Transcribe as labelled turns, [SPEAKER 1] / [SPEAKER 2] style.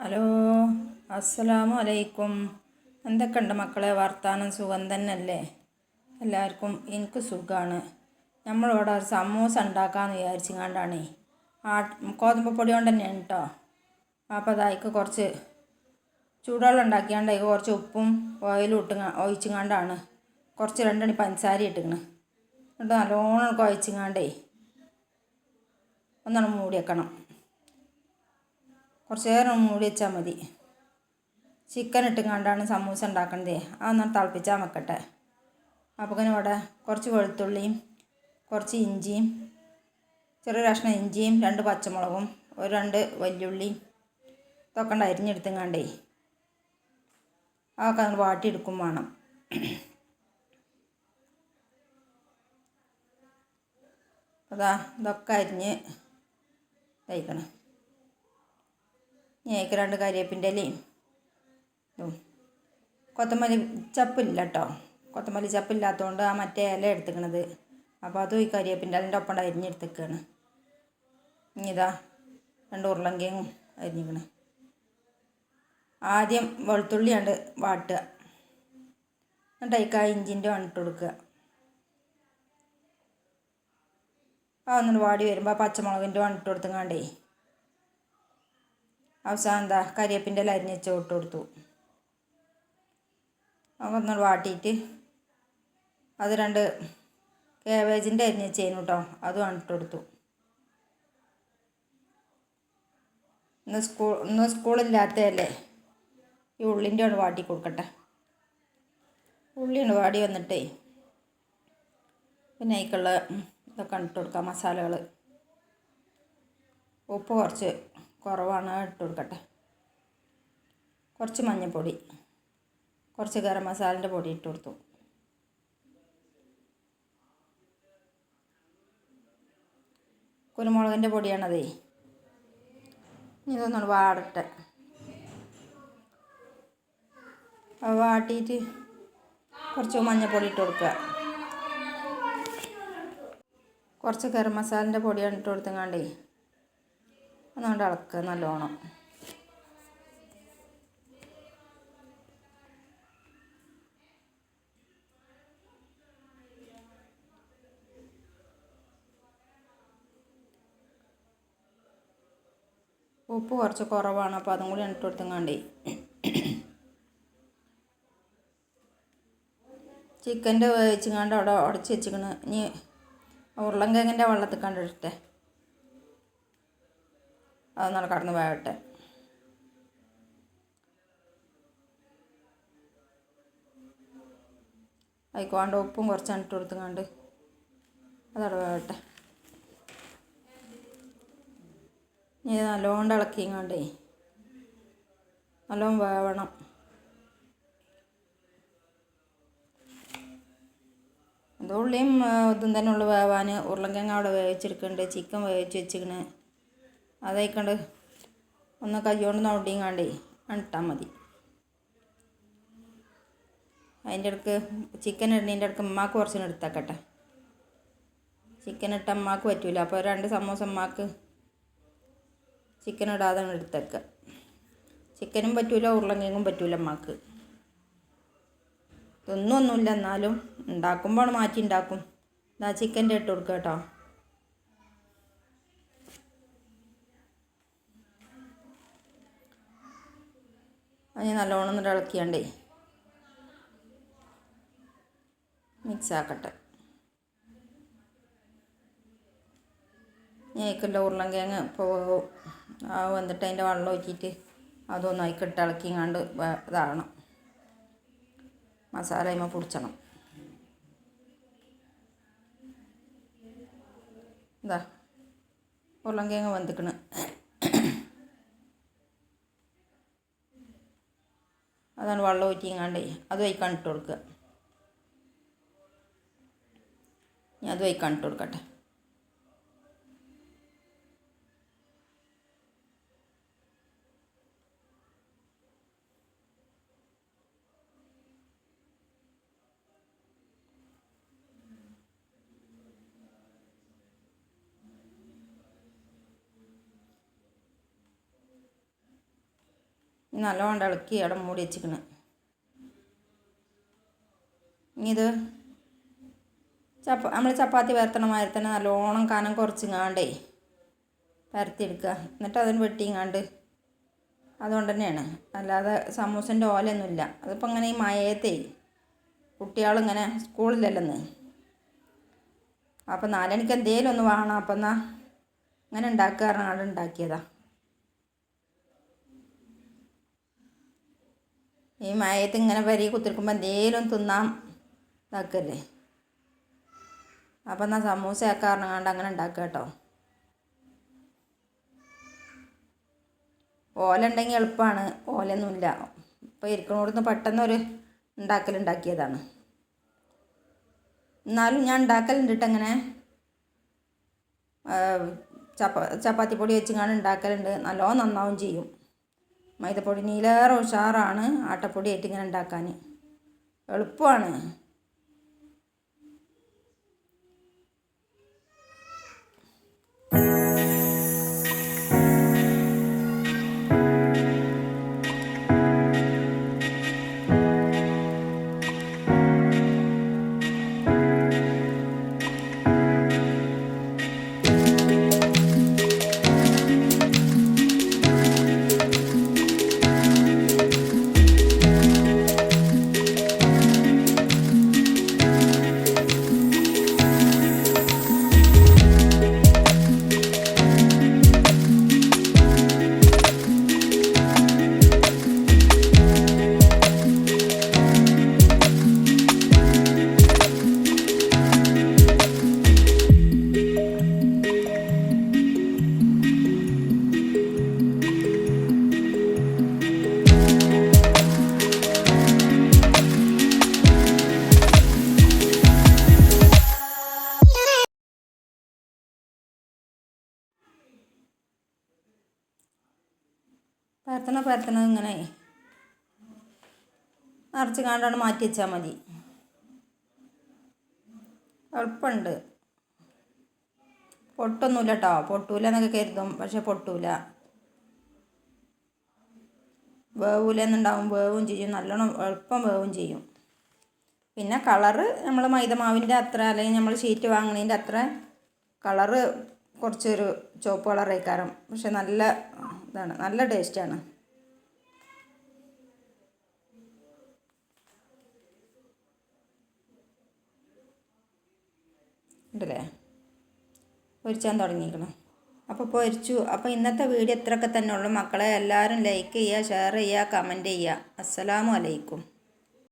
[SPEAKER 1] Hello അസ്സലാമു അലൈക്കും എന്തൊക്കെയുണ്ട് മക്കളെ? വർത്താനം സുഖം തന്നെയല്ലേ? എല്ലാവർക്കും എനിക്ക് സുഖമാണ് നമ്മളിവിടെ ഒരു സമൂസ ഉണ്ടാക്കാമെന്ന് വിചാരിച്ചിങ്ങാണ്ടാണേ. ആ ഗോതമ്പ് പൊടി കൊണ്ട് തന്നെയാണ് കേട്ടോ അപ്പോൾ അതായിക്ക് കുറച്ച് ചൂടുവെള്ളം ഉണ്ടാക്കിയാണ്ട് അതിൽ കുറച്ച് ഉപ്പും ഓയിലും ഇട്ട് ഒഴിച്ചിങ്ങാണ്ടാണ്. കുറച്ച് രണ്ടണി പഞ്ചസാര ഇട്ടിക്കണ്. എന്നിട്ട് നല്ലോണം കുഴച്ചിങ്ങാണ്ടേ ഒന്നാണ് മൂടി വെക്കണം. കുറച്ച് നേരം മൂടി വെച്ചാൽ മതി. ചിക്കൻ ഇട്ടുകൊണ്ടാണ് സമൂസ ഉണ്ടാക്കണത്. അതൊന്നും തിളപ്പിച്ചാൽ വെക്കട്ടെ. ഇങ്ങനെ ഇവിടെ കുറച്ച് വെളുത്തുള്ളിയും കുറച്ച് ഇഞ്ചിയും ചെറിയ കഷ്ണം ഇഞ്ചിയും രണ്ട് പച്ചമുളകും ഒരു രണ്ട് വല്യുള്ളിയും ഇതൊക്കെ ഉണ്ട് അരിഞ്ഞെടുത്തുങ്ങാണ്ടേ അതൊക്കെ നമ്മൾ വാട്ടിയെടുക്കും വേണം. അതാ ഇതൊക്കെ അരിഞ്ഞ് തയ്ക്കണം ഞേക്ക് രണ്ട് അല്ലേ കൊത്തമല്ലി ചപ്പില്ല കേട്ടോ കൊത്തമല്ലി ചപ്പില്ലാത്തതുകൊണ്ട് ആ മറ്റേ ഇല എടുത്തുക്കണത്. അപ്പോൾ അതും ഈ കരിയേപ്പിന്റെ അതിന്റെ ഒപ്പം അരിഞ്ഞെടുത്തേക്കാണ്. ഇനി ഇതാ രണ്ട് ഉരുളങ്കയും അരിഞ്ഞിക്കണ് ആദ്യം വെളുത്തുള്ളിയാണ്ട് വാട്ടുക. എന്നിട്ട് അതിക്ക് ആ ഇഞ്ചിന്റെ വണ്ണിട്ട് കൊടുക്കുക. ആ ഒന്നിട്ട് വാടി വരുമ്പോൾ ആ പച്ചമുളകിന്റെ വണ്ണിട്ട് കൊടുത്തുങ്ങാണ്ടേ അവസാനം എന്താ കരിയപ്പിന്റെ ഇല അരിഞ്ഞ് വെച്ച് ഇട്ട് കൊടുത്തു ഒന്ന് വാട്ടിയിട്ട് അത് രണ്ട് കേബേജിന്റെ അരിഞ്ഞ് വെച്ചേനു കേട്ടോ അതും ഇട്ട് കൊടുത്തു ഇന്ന് സ്കൂൾ ഇന്ന് സ്കൂളില്ലാത്തതല്ലേ? ഈ ഉള്ളിന്റെ ഒന്ന് വാട്ടി കൊടുക്കട്ടെ. ഉള്ളിയുണ്ട് വാടി വന്നിട്ടേ. പിന്നെ അതിക്കുള്ള ഇതൊക്കെ ഇട്ട് കൊടുക്കാം മസാലകൾ ഉപ്പ് കുറച്ച് കുറവാണ് ഇട്ട് കൊടുക്കട്ടെ. കുറച്ച് മഞ്ഞൾപ്പൊടി കുറച്ച് ഗരം മസാലന്റെ പൊടി ഇട്ട് കൊടുത്തു. കുരുമുളകിന്റെ പൊടിയാണതേ. ഇതൊന്നും വാടട്ടെ. വാട്ടിയിട്ട് കുറച്ച് മഞ്ഞൾപ്പൊടി ഇട്ട് കൊടുക്കുക. കുറച്ച് ഗരം മസാലന്റെ പൊടിയാണ് ഇട്ട് കൊടുത്തങ്ങാണ്ടേ. ഒന്നുകൊണ്ട് ഇളക്കുക നല്ലോണം. ഉപ്പ് കുറച്ച് കുറവാണ് അപ്പോൾ അതും കൂടി ഇട്ട് കൊടുത്തങ്ങാണ്ടേ. ചിക്കന്റെ വേവിച്ചങ്ങാണ്ട് അവിടെ ഉടച്ച് വെച്ചിക്കണ് ഇനി ഉരുളൻകിഴങ്ങിന്റെ വെള്ളത്തിൽ കണ്ടിട്ടെ അതൊന്നും കടന്ന് വേകട്ടെ അതിക്കോണ്ട് ഉപ്പും കുറച്ച് ഇട്ട് കൊടുത്തുകൊണ്ട് അതവിടെ വേവട്ടെ ഇനി നല്ലോണം ഇളക്കിങ്ങാണ്ടേ നല്ലോണം വേവണം. അത് ഉള്ളിയും ഇതും തന്നെ ഉള്ളു വേവാൻ ഉരുളക്കിഴങ്ങ് അവിടെ വേവിച്ചെടുക്കുന്നുണ്ട് ചിക്കൻ വേവിച്ച് വെച്ചിക്കണ് അതേക്കണ്ട് ഒന്ന് കയ്യോണ്ട് കണ്ടേ ഇട്ടാൽ മതി. അതിന്റെ ഇടയ്ക്ക് ചിക്കൻ ഇടുന്നതിന്റെ ഇടയ്ക്ക് ഉമ്മാക്ക് കുറച്ചിന് എടുത്താക്കട്ടെ. ചിക്കൻ ഇട്ട അമ്മയ്ക്ക് പറ്റൂല. അപ്പോൾ രണ്ട് സമൂസ അമ്മയ്ക്ക് ചിക്കൻ ഇടാതെ എടുത്തേക്കുക ചിക്കനും പറ്റൂല ഉരുളങ്കിങ്ങും പറ്റൂല അമ്മയ്ക്ക് ഇതൊന്നും ഒന്നുമില്ല എന്നാലും ഉണ്ടാക്കുമ്പോൾ മാറ്റി ഉണ്ടാക്കും. ഇതാ ചിക്കന്റെ ഇട്ട് കൊടുക്കുക കേട്ടോ. അത് നല്ലോണം ഒന്ന് ഇളക്കിയാണ്ടേ. മിക്സ് ആക്കട്ടെ. ഞേക്കിന്റെ ഉരുളങ്കിഴങ്ങ് ഇപ്പോൾ വന്നിട്ട് അതിന്റെ വെള്ളം ഊറ്റിയിട്ട് അതൊന്ന് അതിക്കിട്ട് ഇളക്കിങ്ങാണ്ട് ഇതാകണം. മസാല അതിമ പൊടിച്ചണം. ഇതാ. ഉരുളങ്കിഴങ്ങ് വന്നിക്കണ് അതാണ് വെള്ളം ഊറ്റിങ്ങാണ്ടേ അത് വയ്ക്കാൻ കൊടുക്കുക. ഞാൻ അത് വയ്ക്കാൻ കൊടുക്കട്ടെ. നല്ലോണം ഇളക്കി അവിടെ മൂടി വെച്ചിക്കണ്. ഇനി ഇത് ചപ്പ നമ്മൾ ചപ്പാത്തി പരത്തണ മാതിരി തന്നെ നല്ലോണം കനം കുറച്ചിങ്ങാണ്ടേ പരത്തിയെടുക്കുക എന്നിട്ട് അതിന് വെട്ടിങ്ങാണ്ട് അതുകൊണ്ട് തന്നെയാണ്. അല്ലാതെ സമൂസന്റെ ഓലയൊന്നുമില്ല. അതിപ്പോൾ അങ്ങനെ ഈ മയത്തേ കുട്ടികളിങ്ങനെ സ്കൂളിലല്ലെന്ന്. അപ്പം നാലണിക്ക് എന്തേലും ഒന്ന് വേണം. അപ്പം എന്നാൽ അങ്ങനെ ഉണ്ടാക്കുക പറഞ്ഞാൽ ഉണ്ടാക്കിയതാ. ഈ മയത്ത് ഇങ്ങനെ വരി കുത്തിരിക്കുമ്പോൾ എന്തേലും തിന്നാൻ ഇതാക്കല്ലേ? അപ്പം എന്നാൽ സമൂസ ആക്കാറുണ്ട് അങ്ങനെ ഉണ്ടാക്കുക കേട്ടോ. ഓല ഉണ്ടെങ്കിൽ എളുപ്പമാണ് ഓലയൊന്നുമില്ല ഇപ്പോൾ ഇരിക്കണോടുന്ന് പെട്ടെന്നൊരു ഉണ്ടാക്കലുണ്ടാക്കിയതാണ് എന്നാലും ഞാൻ ഉണ്ടാക്കലുണ്ട് കേട്ടോ അങ്ങനെ ചപ്പ ചപ്പാത്തി പൊടി വെച്ചിങ്ങാണ്ട് ഉണ്ടാക്കലുണ്ട് നല്ലോണം നന്നാവും ചെയ്യും. മൈദപ്പൊടി നീലേറെ ഉഷാറാണ് ആട്ടപ്പൊടി ആയിട്ട് ഇങ്ങനെ ഉണ്ടാക്കാൻ. എളുപ്പമാണ്. പരത്തണ പരത്തണ ഇങ്ങനെ നിറച്ച് കാണ്ടാണ് മാറ്റി വെച്ചാൽ മതി. എളുപ്പമുണ്ട് പൊട്ടൊന്നുമില്ല കേട്ടോ പൊട്ടൂല എന്നൊക്കെ കരുതും. പക്ഷെ പൊട്ടൂല. വേവൂല എന്നുണ്ടാവും വേവും ചെയ്യും. നല്ലോണം എളുപ്പം വേവും ചെയ്യും. പിന്നെ കളറ് നമ്മൾ മൈദമാവിന്റെ അത്ര അല്ലെങ്കിൽ നമ്മൾ ഷീറ്റ് വാങ്ങണതിന്റെ അത്ര കളറ് കുറച്ചൊരു ചുവപ്പ് കളറേക്കാരം പക്ഷെ നല്ല ഇതാണ്. നല്ല ടേസ്റ്റാണ്. ഉണ്ടല്ലേ? പൊരിച്ചാൻ തുടങ്ങിയിരിക്കണം. അപ്പോൾ പൊരിച്ചു. അപ്പോൾ ഇന്നത്തെ വീഡിയോ ഇത്രയൊക്കെ തന്നെ ഉള്ളൂ. മക്കളെ എല്ലാവരും ലൈക്ക് ചെയ്യുക ഷെയർ ചെയ്യുക കമന്റ് ചെയ്യുക. അസ്സലാമു അലൈക്കും.